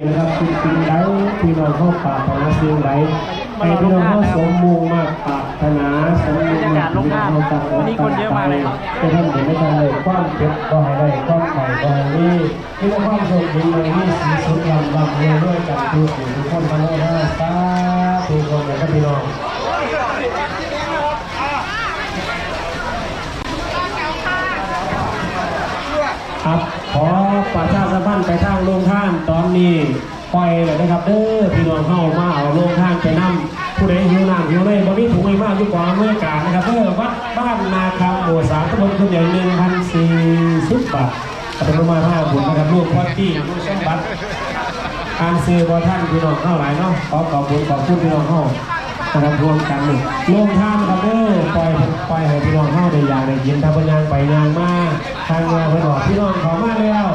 นะครับคุณคุณไดพี่น้องเข้าป่าปนาเสียงไดให้พี่น้องเข้าสมมุงมากปากธนาสมมุงมากพี่น้องเข้าต่างอกตั้งไปจะทำเดี๋ยวไม่ทันเลยความเจ็บก็ให้ได้ความไข่ก็ให้นี่พี่น้องความโชคดีในนี้สีสุดลำบากเลยด้วยกันทุกคนทุกคนมาแล้วนะสาธุคนเลยครับพี่น้อง ครับ ขอประชาสัมพันธ์ไปทางโรงท่านตอนนี้ปล่อยเลยนะครับเด้อพี่น้องเข้ามาเอาโรงท่านไปนำผู้ใดหิวน้ำหิวเลยบ่มีถุงไม่มากอยู่กว่าเมื่อการนะครับเด้อวัดบ้านนาคำหมู่สามตำบลคุณใหญ่หนึ่งพันสี่สิบบาทอัตโนมัติห้าบุญนะครับลูกพ่อที่ลูกสมบัติอ่านซื้อบ่ท่านพี่น้องเข้าหลายเนาะขอขอบคุณขอบคุณพี่น้องเข้า นะครับรวมกันหนึ่งโรงท่านครับเด้อปล่อยปล่อยให้พี่น้องเข้าได้อยางได้ยินถ้าเป็นยางไปยางมาทางมาเพิ่นบอกพี่น้องขอมาแล้ว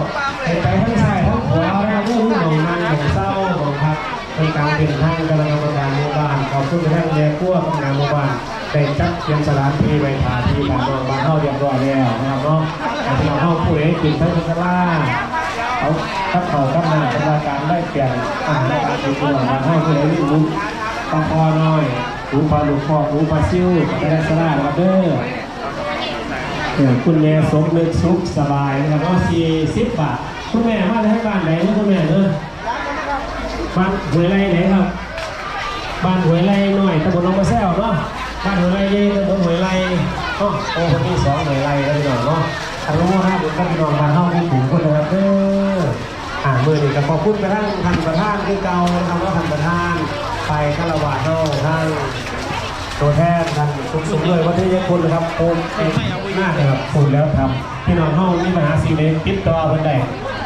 ให้ไปทั้งซ้ายทั้งขวาแล้วเรื่องหนองนั่งของเศร้าของพักเป็นการเป็นทางกำลังกรรมการหมู่บ้านขอบคุณท่านแย่กั้วกำนันหมู่บ้านได้จัดเตรียมสถานที่ไว้ทาที่บ้านนองบ้านเฮาเรียบร้อยแล้วนะครับเนาะพี่น้องเฮาผู้ใดกินทั้งสลาเอาถ้าเขาถ้ามาเป็นรายการได้เปลี่ยนอาหารการกินพี่น้องบ้านเฮาผู้ใดมีมุก ปลาคอหน้อยหูปลาลูกคอหูปลาซิวก็ได้สลาครับเด้อคุณแม่สมนึกสุขสบายนะครับว่าสี่สิบบาทคุณแม่มาจากบ้านไหนนะคุณแม่เนอะบ้านหวยไรไหนครับบ้านหวยไรหน่อยตำบลหนองมะแซวเนาะบ้านหวยไรเย่ตำบลหวยไรอ๋อโอ้คนที่สองหวยไรแล้วพี่น้องเนาะอนุโมทนาบุญกับพี่น้องบ้านเฮาที่ถึงคนนะครับเด้ออ่ามือนี้ก็ขอบคุณกระทั่งท่านประธานที่เก่านะครับว่าท่านประธาน ไปคารวะเฮาท่านตัวแทนท่นสูงสูงเลยวัฒนยคุณนะครับโอมเอกหน้าเลยครับพูดแล้วครับพี่น้องห้องมีปัญหาสิ่งใดติดต่อเพิ่อนได้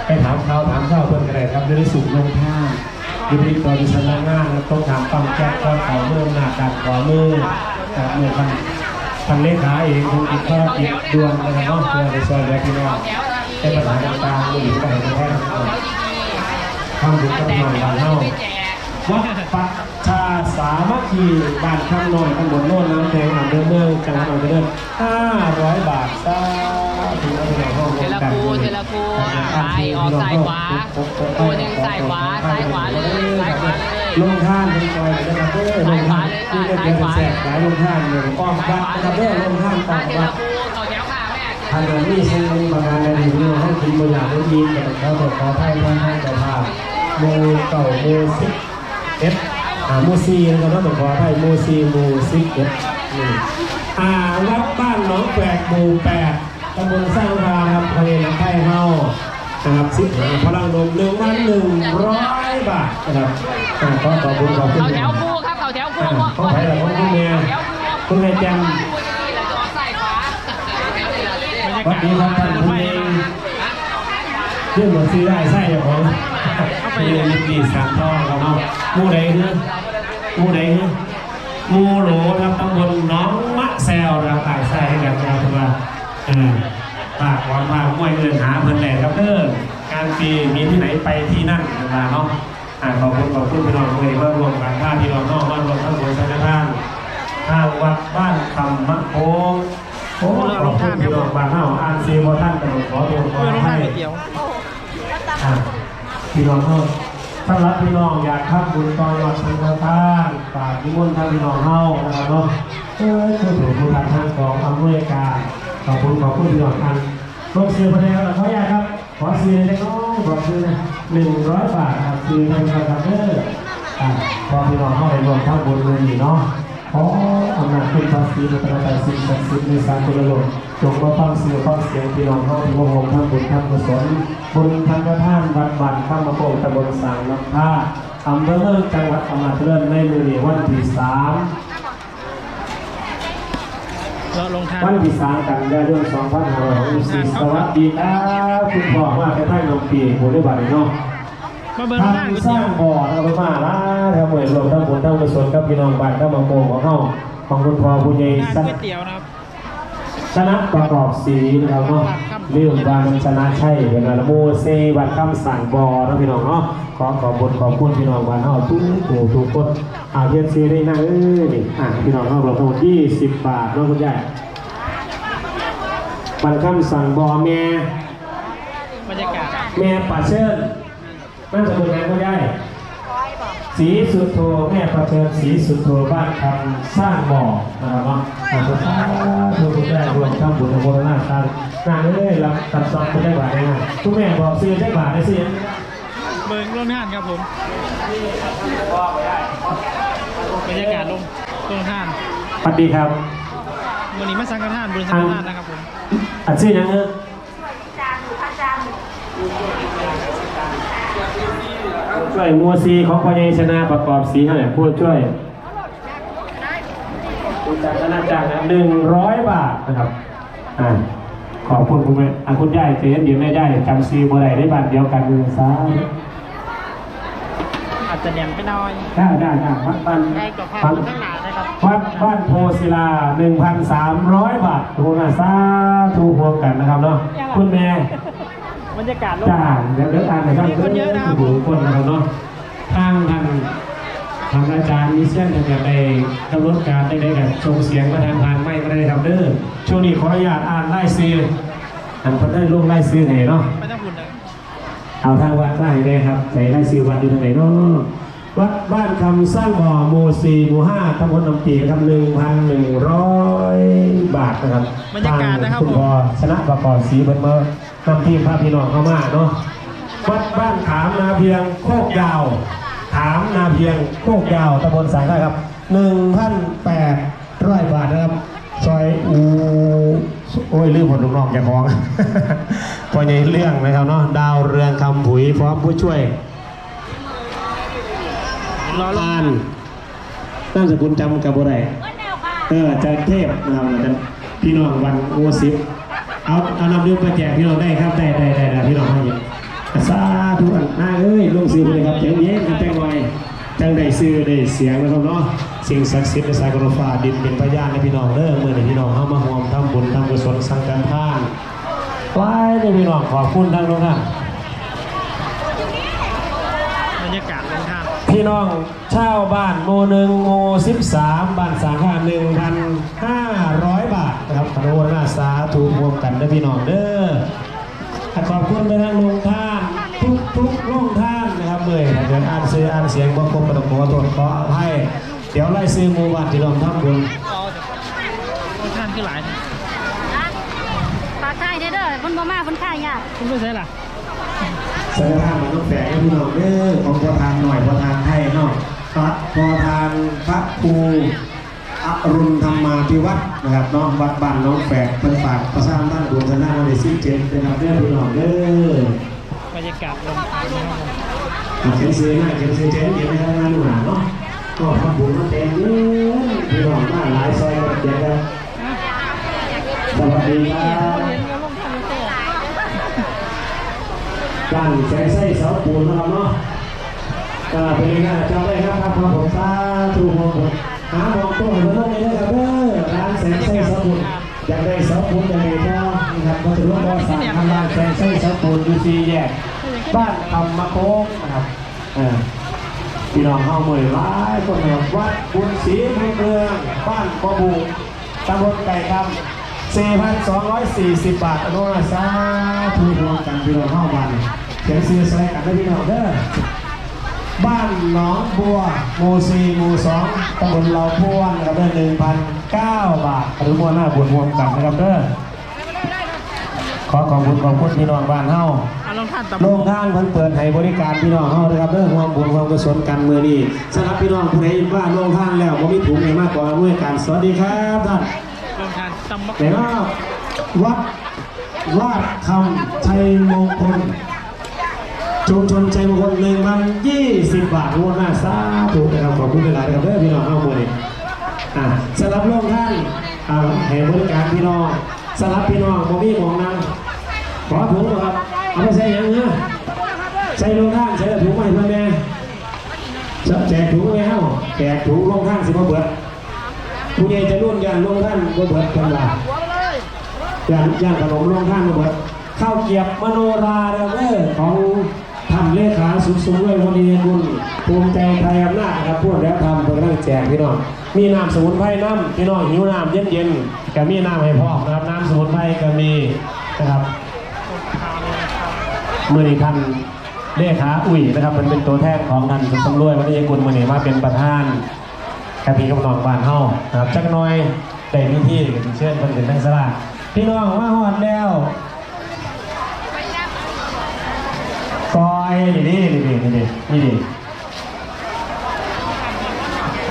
ไปถามเขาถามเขาเพิ่อนก็ได้ครับจะได้สุขลงท่าอยูที่ตัวดิฉันงานต้องถามปั๊มแก๊สก้อนเขาเมื่อหน้าการขอเมื่อจากเมื่อพันพันเลขาเองคงติดภารกิจดวนนะครับเนาะเพื่อไปช่วยเหลือพี่น้องแก้ปัญหาต่างๆมือถือไปให้แทนทำบุญกับหน่อยบ้านเฮา วัดปัจชาสามัคคีบ้านข้างน้อยตำบลโน่นน้ำแดงอำเภอเมืองจังหวัดอุตรดิตถ์500บาทสาธุเราเป็นห้องเทละคูเทละคูซ้ายออกซ้ายขวาตัวหนึ่งซ้ายขวาซ้ายขวาเลยซ้ายขวาเลยลงท่านเป็นซอยนะครับเด้อลงท่านที่เรียกเป็นแสกหลายลงท่านหนึ่งป้อมวัดนะครับเด้อลงท่านป้อบัต่อแถวค่ะแม่ทางเดินนี่ซึ่งมีประการใดหนึ่งเรื่องให้กินบริยางได้ยินแต่เขาตรวจขอให้ท่านให้เจ้าภาพโมเก่าโมสิบ เอ็ดอ่าโมซีนะครับต้องขอให้โมซีโมสิบเอ็ดนี่อ่าวัดบ้านหนองแฝกหมู่แปดตำบลสร้างรามครับทะเลน้ำไผ่เฮานะครับสิบหาพลังลมหนึ่งวันหนึ่งร้อยบาทนะครับอ่าขอขอบคุณขอบคุณเขาแถวคูครับเขาแถวคูอ่าขอให้เราของคุณแม่คุณแม่แจมซ้ายขวาวัดดีครับท่านคุณเองเรื่องเหมือนซื้อได้ไส้อย่างของมีลิปีสามท่อครับเนาะห มูใดเนื้อมูใดเนื้อมูโหลครับตำบลน้องมะแซวนะครับขายไส้ให้กับเราทุกว่าเออปากหวานมามวยเงินหาเพิ่นแหล่ครับเด้อการปีมีที่ไหนไปที่นั่นนะเนาะอ่าขอบคุณขอบคุณพี่น้องทุกท่านรวมกันท่าพี่น้องนอกมารวมทั้งบนสถานทางทางวัดบ้านคำมะโคงโอ้ขอบคุณพี่น้องบ้านเฮาอ่านซีโมท่านกำลังขอตัวขอให้พี่น้องเฮา สำหรับพี่น้องอยากทำบุญต่อยอดสังฆทานฝากนิมนต์ทางพี่น้องเฮานะครับเนาะเออคือถือผู้ทางทางของอำนวยการขอบคุณขอบคุณพี่น้องท่านลงซื้อประเดี๋ยวขออนุญาตครับขอซื้อเล็กน้อยบอกซื้อนะหนึ่งร้อยบาทครับซื้อทางคาร์เตอร์อ่าพอพี่น้องเฮาได้รวมทั้งบุญเลยนี่เนาะขออำนาจคุณพระศรีรัตนตรัยสิ่งศักดิ์สิทธิ์ในสากลโลก จงมาฟังเสียงฟังเสียงพี่น้องเฮาที่วงวงทั้งบุญทั้งกุศลบุญทั้งกระท่านวัดบันข้ามมาโปงตำบลสางน้ำท่าอำเภอเมืองจังหวัดอำนาจเจริญในมือนี้วันที่สามวันที่สามกันยายนสองพันห้าร้อยหกสิบสวัสดีครับคุณพ่อมาไปให้นมปีหมู่ได้บัตรเนาะทำสร้างบ่อทำมาล่าทำเหมือนรวมทั้งบุญทั้งกุศลกับพี่น้องบ้านทั้งมาโปงของเฮาของคุณพ่อผู้ใหญ่ร้านสักก๋วยเตี๋ยวนะครับ ชนะประกอบสีนะครับเนาะเรื่องบานชนะใช่เป็นอะไรโมเซบัตรคำสั่งบอนะพี่น้องเนาะขอขอบบทขอบคุณพี่น้องบ้านเฮาทุกผู้ทุกคนอาเทียนซีได้นั่งเอ้ยนี่อะพี่น้องเฮารวมทั้งหมด20 บาทเนาะคุณยายบัตรคำสั่งบอแม่บรรยากาศแม่ป่าเชิญน่าจะเป็นไงก็ได้สีสุดโทแม่ประเชิญสีสุดโทบ้านคำสร้างบ่อนะครับเนาะอาสาธุ ทุกแม่รวมทำบุญทำบุญหน้าทางนางเอ้ยรับตัดซองไปได้บาทได้ไงทุกแม่บอกซื้อได้บาทได้สิเบิร์ลงท่านครับผมบรรยากาศลงลงท่านสวัสดีครับวันนี้มาสังฆทานบริษัทสังฆทานนะครับผมอัดชื่อยังเนอะช่วยมัวซีของพญชนะประกอบสีให้ผู้ช่วย คุณจันทนาจังนะหนึ่งร้อยบาทนะครับอ่าขอบคุณคุณแม่อะคุณย่ายเจ๊เดี๋ยวแม่ย่ายจำซีบัวใดได้บัตรเดียวกันเลยซะอาจจะแหนมไปหน่อยได้ได้ได้วัดบ้านได้กับข้าววัดข้างหน้านะครับวัดบ้านโพศิลา 1,300 บาททุกคนสาธุพวงกันนะครับเนาะคุณแม่บรรยากาศลงจ้าเดี๋ยวเดี๋ยวอ่านหน่อยครับมีคนเยอะนะครับโโหคนนะครับเนาะทางทาง ทางอาจารย์มิเซียนจะได้กำหนดการได้ได้กับชงเสียงมาทางทางไม่ก็ได้ครับเด้อช่วงนี้ขออนุญาตอ่านไล่ซื้ออันเพิ่นได้ลงไล่ซื้อให้เนาะไม่ต้องหุ่นเลยเอาทางวัดได้เลยครับใส่ไล่ซื้อวัดอยู่ทางไหนเนาะวัดบ้านคำสร้างบ่อหมู่สี่หมู่ห้าตำบลหนองปีนะครับหนึ่งพันหนึ่งร้อยบาทนะครับบรรยากาศนะครับทงคุณผมพ่อชนะประกอบสีเบิ้ลเมอร์นำทีมพาพี่น้องเข้ามาเนาะวัดบ้านขามนาเพียงโคกยาว ถามนาเพียงโคกยาวตำบลสายได้ครับหนึ่งพันแปดร้อยบาทนะครับ ซอยอูโอ้ยลืมหมดลูกน้องแกของพอในเรื่องนะครับเนาะดาวเรืองคำผุยพร้อมผู้ช่วยรอลงอ่านนามสกุลจำกับบ่ได้เอออาจารย์เทพนะครับอาจารย์พี่น้องวันโอซิปเอาเอานำเรื่องไปแจกพี่น้องได้ครับได้ได้ได้ได้พี่น้องให้เยอะสาธุอันน่าเอ้ยลงซื้อไปเลยครับเจ๋งเย็นกันแต่งไว้ จังได้ซื้อได้เสียงนะครับเนาะสิ่งศักดิ์สิทธิ์ในสายกรฟ้าดินเป็นพยานในพี่น้องเด้อเมื่อนี้พี่น้องเข้ามาห่วมทำบุญทำกุศลสังฆทานไว้ในพี่น้องขอบคุณทั้งทุกท่านบรรยากาศลงท่านพี่น้องเช่าบ้านโมหนึ่งโมสิบสามบ้านสาขาหนึ่งพันห้าร้อยบาทนะครับอนุโมทนาสาธุรวมกันนะพี่น้องเด้อขอบคุณไปทางลงท่านทุกทุกๆลงท่านนะครับ เมื่อยเดี๋ยวอ่านซื้ออ่านเสียงบางคนประดมขอโทษขออภัยเดี๋ยวไล่ซื้อหมูบ้านที่เราทำบุญลงท่านคือหลายปากค่ายเด้อเด้อคนบ่มาคนค่ายยากคุณไม่ใช่ล่ะสารทานมันต้องแฝงให้พี่น้องเด้อของพอทานหน่อยพอทานไทยเนาะพระพอทานพระครูอรุณธรรมาภิวัตรนะครับเน้องวัดบ้านน้องแฝกเป็นฝากประชาท่านดวงชนะวันที่สิบเจ็ดนะครับเด้อพี่น้องเด้อบรรยากาศลง ท่านนะครับผมเอาเขียนซื้อหน้าเขียนซื้อเจ๊เดี๋ยวไปทำงานหนาเนาะก็ทำบุญมาเต็มพี่น้องมาหลายซอยมาเจ็ดครับสวัสดีครับบ้านแสงไส้เสาปูนนะครับเนาะก็เป็นงไงจำได้ครับครับครับผมสาธุผมหาหมองตัวให้เพิ่มเลยนะครับเด้อร้านแสงไส้สมุนอยากได้เสมุนอยากได้ก็นะครับก็ถือว่าบริษัททำร้านแสงไส้สมุนยูซีแยก บ้านคำมะโค้งนะครับพี่น้องเข้าเมือหลายคนนะครับวัดบุญศรีเมืองเมืองบ้านปอบูตำบลไก่คำ4,240 บาทอนุสาธุรวมกันพี่น้องเข้ามาเขียนซื้อสไลด์กันได้พี่น้องเด้อบ้านหนองบัวหมู่สี่หมู่สองตำบลเราพ่วนะครับเด้อหนึ่งพันเก้าบาทหรือมวลหน้าบุญรวมกันนะครับเด้อขอขอบคุณขอบคุณพี่น้องบ้านเฮา ลงท่านต่อโรงทานเพิ่นเปิดให้บริการพี่น้องเฮานะครับเด้องความบุญความกุศลกันมือนี้สำหรับพี่น้องผู้ใดว่าโรงท่านแล้วบ่มีถุงให้มากกว่าด้วยกันสวัสดีครับท่านลงท่านตำบักไหนเนาวัดวาดคำชัยมงคลชุมชนใจมงคลหนึ่งพันยี่สิบบาทรวมหน้าสาธุนะครับขอบคุณหลายๆนะครับเด้อพี่น้องเอาหมดเลยอ่าสำหรับโรงท่านอ่าให้บริการพี่น้องสำหรับพี่น้องบ่มีหมองนั่งขอถุงบ่ครับ เอาไปใส่ยังเนอะใส่โรงท่านใส่ถุงให้เพื่อนแม่จะแจกถุงไว้เฮาแจกถุงโรงท่านสิบ่เบิดผู้ใหญ่จะรุ่นยันโรงท่านบ่เบิดกันละย่านย่านขนมโรงท่านบ่เบิดข้าวเกียบมโนราเดอเด้อของท่านเลขาสุขสมด้วยวันนี้บุญภูมิใจไทยอำนาจนะครับพูดแล้วทำเพื่อตั้งแจกพี่น้องมีน้ำสมุนไพรน้ำพี่น้องหิวน้ำเย็นๆก็มีน้ำให้พร้อนะครับน้ำสมุนไพรก็มีนะครับ มื่อนี้ท่านเลขาอุ้ยนะครับมันเป็นตัวแทนของท่านสุนทรรวยวันนี้คุณมือนีมาเป็นประธานแค่พี่กับน้องบ้านเฮานะครับจักหน้อยได้มีที่เชิญคนอื่นทั้งสลากพี่น้องมาฮอดแล้วกอยนี่ดินี่ดินี่ดินี่ดิ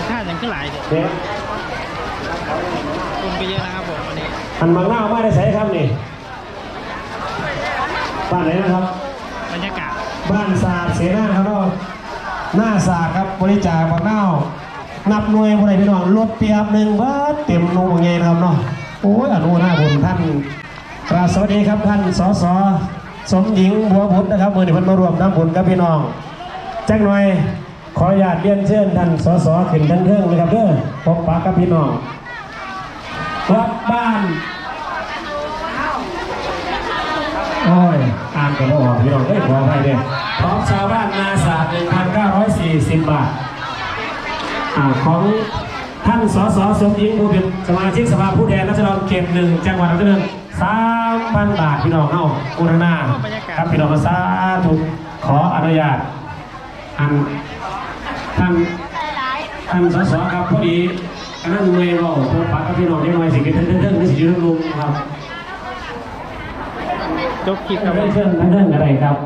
ท่านยังขึ้นหลายเด็กเด็กคนก็เยอะนะครับผมวันนี้อันบางหน้ามาได้ใส่ครับนี่บ้านไหนนะครับบรรยากาศ บ้านศาสตร์เสนาครับเนาะหน้าศาสตร์ครับบริจาคบักเน่านับหน่วยผู้ใดพี่น้องรถเตียบหนึ่งบิดเต็มนูงไงนะครับเนาะโอ้ยอนุโมทนาบุญท่านกราบสวัสดีครับท่านสสสมหญิงบัวบุตรนะครับมือนี้เพิ่นมารวมน้ำบุญกับพี่น้องจักหน่อยขออนุญาตเรียนเชิญท่านสสขึ้นทั้งเครื่องเลยครับเด้อพบปะกับพี่น้องวัดบ้านโอ้ย อ่านกันไม่ออกพี่น้องเอ้ยขออภัยเด้อพร้อมชาวบ้านนาศาสตร์1,940 บาทอ่าของท่านสสสมหญิงผู้เป็นสมาชิกสภาผู้แทนราษฎรเขตหนึ่งจังหวัดอุตรดิตถ์สามพันบาทพี่น้องเฮาอุทนาครับพี่น้องสาธุขออนุญาตอันท่านท่านสสครับพอดีอันนั้นเมย์บอกพบปะกับพี่น้องได้หน่อยสิเกิดเรื่องเรื่องนี้สิอยืนลุงครับ จบคลิปคครัรับบผมเชิญทั้งเรื่องอะไรครับ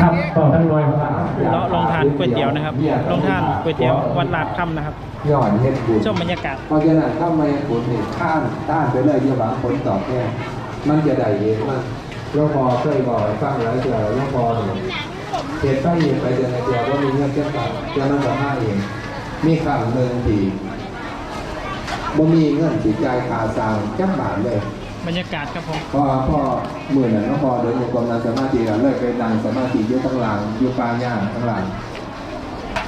ครับต่อทั้งน้อยครับเลาะลงทานก๋วยเตี๋ยวนะครับลงทานก๋วยเตี๋ยววัดลาดค่ำนะครับย้อนเฮ็ดบุญชมบรรยากาศเพราะฉะนั้นถ้าไม่บุญนี่ข้ามต้านไปเลยอย่าหวังผลตอบแทนมันจะได้เองมันหลวงพ่อเคยบอกให้ฟังหลายเทื่อแล้วหลวงพ่อเนี่ยเหตุไปเหตุไปเดือนในเดียวว่ามีเงินเก็บตังค์เจ้านั้นก็ห้าเองมีครั้งหนึ่งที่บ่มีเงินสิจ่ายค่าสร้างจักบาทเลย บรรยากาศครับผมพอพ่อมื่อนั้นก็พอเดินอยู่กรมนางสมาธิกันเลยไปนั่งสมาธิอยู่ข้างหลังอยู่ป่าหญ้าข้างหลัง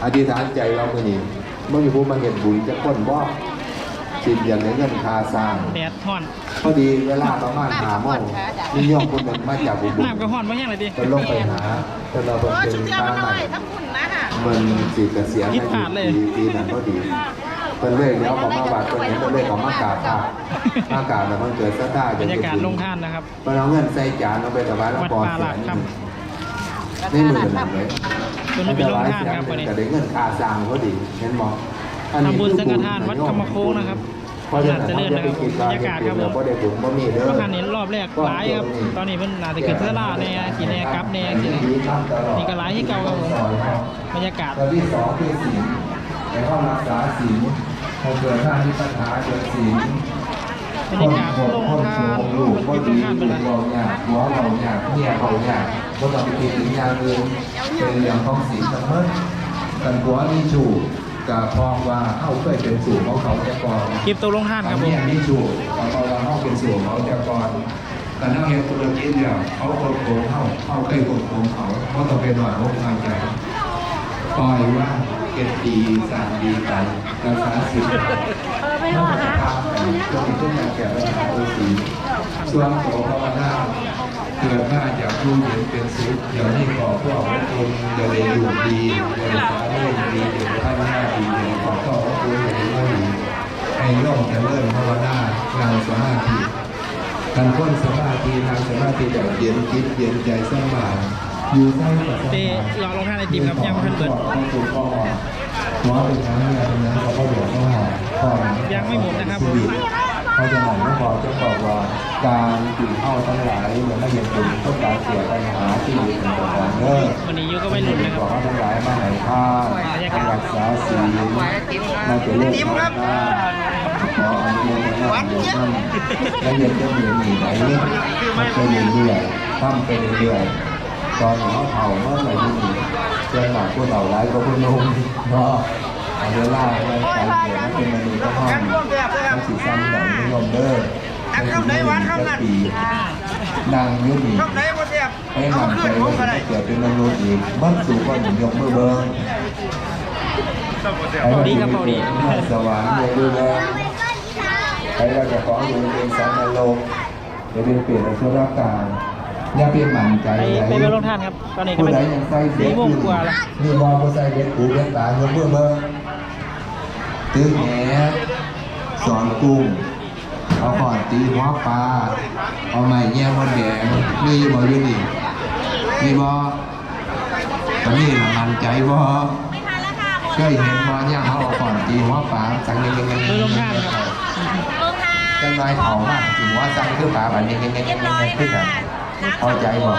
อธิษฐานใจเราเมื่อนี้เมื่อมีผู้มาเห็นบุญจะก้นบ่สิบอย่างในเงินคาสร้างแดดฮ้อนพอดีเวลาประมาณหาโมงมีโยมคนหนึ่งมาจากอุบลน้ำก็ฮ้อนไม่แห้งเลยดิเป็นลงไปหาแต่เราเป็นเป็นตาใหม่มันสีเกษียณคิดผ่านเลยปีปีนั้นพอดี เป็นเลขแล้วของมาบาดเป็นเห็นเป็นเลขของมากราบพระมากราบแล้วมันเกิดสัทธาบรรยากาศลงทานนะครับพอเราเงินใส่จานเอาไปถวายหลวงพ่อวัดป่าหลักครับในมือนั่นเลยคุณไปลงทานครับวันนี้ก็ได้เงินค่าสร้างพอดีเห็นบ่ทำบุญสังฆทานวัดคำมะโค้งนะครับเพราะฉะนั้นเจริญนะครับบรรยากาศครับผมบ่ได้บุญบ่มีเด้อก็คันนี้รอบแรกหลายครับ ตอนนี้มันน่าจะเกิดเทอร่าแน่สีแน่กลับแน่สีแน่นี่ก็หลายที่เก่าครับผมบรรยากาศตัวที่สองคือศีลในห้องรักษาศีล พอเกิดหน้าที่ปัญหาเกิดศีลบรรยากาศลงทานลูกก็ดีงทานไปลูเลยกเราอยากหัวเราอยากเมียเราอยากก็ต้องไปคิดถึงย่างอื่นเป็นเรื่องของศีลทั้งหมดกันหัวนี่ชูกับพองว่าเข้าเคยเป็นสู่ของเขาแต่ก่อนคลิปตัวลงทานครับผเมียนี่ชูเขาบอกว่าเข้าเป็นสู่เขาแต่ก่อนกันเขาเห็นธุรกิจเนี่ยเขาโกงโกงเขาเข้าเคยโกงโกงเขาเขาต้องเป็นหน่วยของทางใจ ปล่อยว่าเก็บดีสารดีไปรักษาสิ่งเออไปนรอกจาฮะต่ก็มีทุกอย่างแก่ปัญหาตัวสีส่วนของภาวนาเกิดมาจากรู้เห็นเป็นสุขเดี๋ยวนี้ขอพวกพระคุณจะเลยอยู่ดีจะเลยสาเร่ดีเดี๋ยวท่านหน้าดีเดี๋ยวขอพ่อพระคุณจะเลยดีให้โลกจะเริ่มภาวนานางสมาธิการพ้นสมาธินางสมาธิแบบเย็นคิดเย็นใจสบาย อยู่ใต้กับสเตบายรอลงทานไอติมครับยังไม่ทันเปิดหัวเป็นครั้งแรกนะเขาก็บอกว่าก่อนยังไม่หมดนะครับเขาจะหมายว่าบอกจะบอกว่าการกินข้าวทั้งหลายเหมือนไม่เห็นผลต้องการเสียปัญหาที่อยู่ในตัวของเนอวันนี้อยูก็ไม่หลุดนะคบรัอบกว่าทั้งหลายมาไหนข้าวรักษาศีลมาจะเล่นของหน้าขออนุโมทนาบุญท่านและเรียนจะมีหนีไหนเรื่องมันจะเรื่อยๆทำไปเรื่อยๆ ตอนนี้เขาเผาเมื่อไหร่ที่นี่เจ้าหน้าผู้เหล่าร้ายก็ผู้นุ่มเนาะเอาเวลาไว้การเกิดเป็นมนุษย์ก็ห้องทั้งสีซ้ำอย่างนิยมเด้อทั้งสีนิยมจะปีนนางยุนีให้มันใจว่าจะเกิดเป็นมนุษย์อีกบ้านสู่ก้อนหินยกมือเบิ้งดีครับเบาดีสว่างเลยดูแลให้เราจะขอดูเป็นสารโลกจะเป็นเปลี่ยนในช่วงร่างกาย อย่าเปลี่ยนหมันใจไปไหนไปไปลงทานครับ ตอนนี้ก็ผู้เป็นใดยังใส่เสีสี่ยโมงกว่าละนี่มองผู้ใส่เบ็ดหูเบ็ดตาเงินเพื่อเบิ้งตึ้งแหสอนกุ้ง เอาขอดตีหัวปลา เอาไม้แย่มดแดงนี่บ่อยู่นี่นี่บ่ตอนนี้ละมันใจบ่เคยเห็นบ่ย่างเขาเอาก่อนตีหัวฝาสังเงี้ยเงี้ยเงี้ยโดยลงเงี้ท่านครับจังน้อยเขามากตีหัวสังคือฝาแบบเงี้ยเงี้ยเงี้ยเงี้ยเงี้ยขึ้นกัน เข้าใจบ่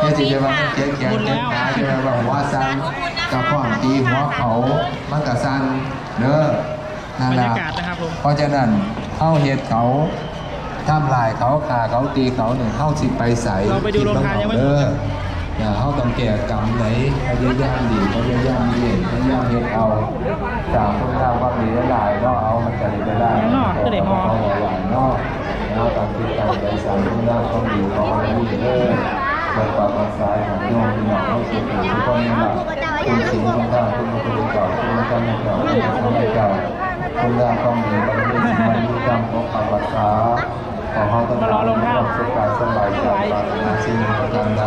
เนี่สิจะว่ามันเจ๊เขียนเจ๊ขาจะว่าหัวสังกับพ่อตีหัวเขามันก็สังเด้อนั่นบรรล่ะเพราะฉะนั้นเข้าเฮ็ดเขาทำลายเขาขาเขาตีเขาหนึ่งเข้าสิไปใส่เราไปดูโรงทาเด้ออย่าเข้าต้องแก่กรรมไหนพยายามดีพยายามดีพยายามเฮ็ดเอาจากคนทำว่ามีหลายก็เอามันจะได้ได้ข้างนอกก็ได้พอเอาหวานนอก แล้วตามที่การใจสารที่น่าต้องดีของมันนี่เด้อเปิดปากภาษาของโยมที่หน้องเขาสุขทุกคนนี่แหละคุณสิ่งคุณค่าคุณมาคุณเก่าคุณธรรมเก่าคุณธรรมเก่าคุณงาต้องมีบริเวณมันมีกรรมของภาษาขอเขาต้องการความสุขกายสบายใจปรารถนาสิ่งประการใด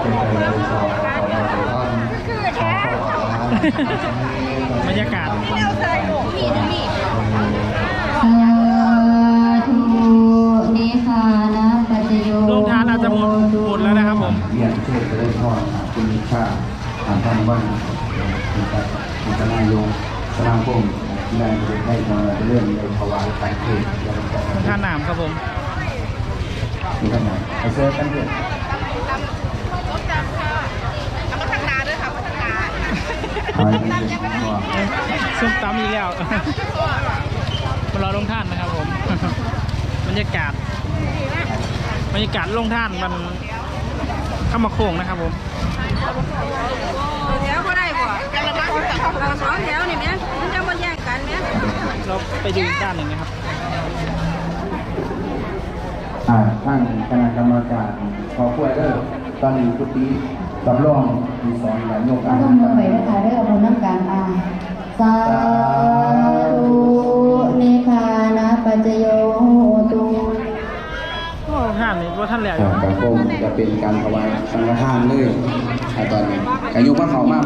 เป็นไปในสองของเราท่านบรรยากาศ สาธุนิพพานะปัจจโย โรงทานอาจจะหมดหมดแล้ว นะครับผมเรียนเทศจะได้ทอดคุณค่าทางท่านบ้านคุณครับคุณทนายงสนามพงศ์ได้ได้มาเรื่องในภาวะการเทศแล้วก็โรงท่านน้ำครับผมมีท่านไหนไอเซอร์กันเถอะส้มตำอีกแล้วมารอลงท่านนะครับผม บรรยากาศ บรรยากาศลงท่านมันเข้ามาโค้งนะครับผมแถวก็ได้บ่จังละบ้านเราสองแถวนี่แม่มันจะมาแย่งกันแม่เราไปดูอีกด้านหนึ่งนะครับอ่าท่านคณะกรรมการขอคุยเด้อตอนนี้กุฏิสำรองมีสอนหลายโยกต้อ่าองมาไหวนะคะเรื่องบนน้ำการอาสาธุนิพพานะปัจจโย ตุโอ้ท่านนี่ว่าท่านแหลกอยู่ ก็คงจะเป็นการถวายสังฆทานเลยอ่าตอนนี้กายุพระเขามา